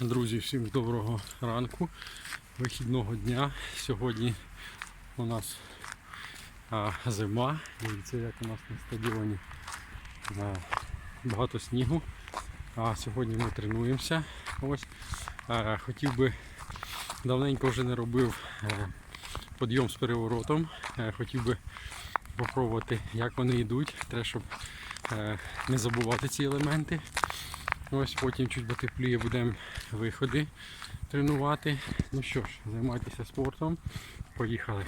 Друзі, всім доброго ранку, вихідного дня. Сьогодні у нас а, зима. Дивіться, як у нас на стадіоні а, багато снігу. А сьогодні ми тренуємося. Ось а, хотів би давненько вже не робив е, подйом з переворотом. Е, хотів би попробувати, як вони йдуть. Треба, щоб е, не забувати ці елементи. Ось потім чуть потепліє, будемо виходи тренувати. Ну що ж, займайтеся спортом. Поїхали.